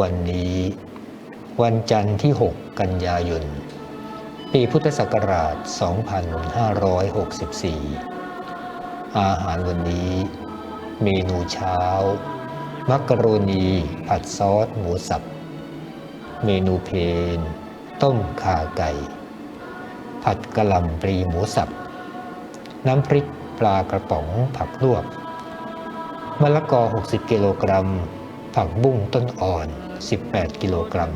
วันนี้ วันจันทร์ที่ 6 กันยายน ปีพุทธศักราช 2564 อาหารวันนี้ เมนูเช้า มักกะโรนีผัดซอสหมูสับ เมนูเพน ต้มข่าไก่ ผัดกะหล่ำปลีหมูสับ น้ำพริกปลากระป๋องผักลวกมะละกอ 60 กิโลกรัม ผักบุ้งต้นอ่อน 18 กิโลกรัม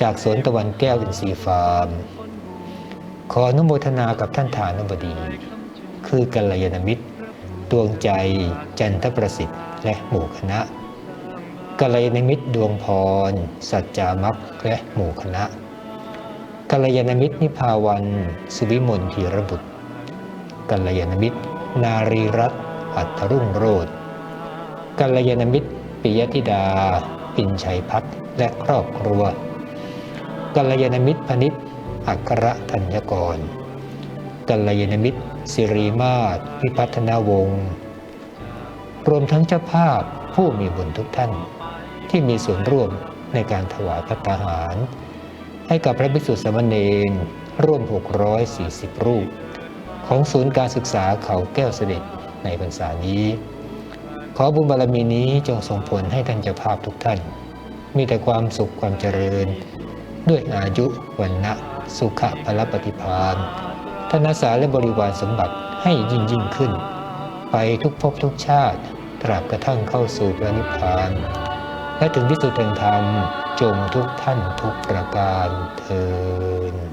จากสวนตะวันแก้วอินทรีฟาร์ม ขออนุโมทนากับท่านฐานบดี คือกัลยาณมิตร ดวงใจจันทประสิทธิ์และหมู่คณะกัลยาณมิตรดวงพร สัจจามักและหมู่คณะกัลยาณมิตรนิพาวันสุวิมลธีรบุตรกัลยาณมิตร นารีรัตน์อัทรุ่งโรธกัลยาณมิตร ปิยธิดา ปินชัยพัฒน์และครอบครัวกัลยาณมิตรพนิษฐ์อัครธัญกรกัลยาณมิตรสิริมาศวิพัฒนาวงศ์รวมทั้งเจ้าภาพผู้มีบุญทุกท่าน ที่มีส่วนร่วมในการถวายพัตาหาร ให้กับพระภิกษุสมเณรร่วม 640 รูป ของศูนย์การศึกษาเขาแก้วเสด็จในพรรษานี้ ขอบุญบารมีนี้จงส่งผลให้ท่านเจ้าภาพทุกท่าน มีแต่ความสุขความเจริญ ด้วยอายุวันนะสุขะพลปฏิพานธนสารและบริวารสมบัติให้ยิ่งยิ่งขึ้น ไปทุกภพทุกชาติ ตราบกระทั่งเข้าสู่พระนิพพาน และถึงที่สุดแห่งธรรมจงทุกท่านทุกประการเทอ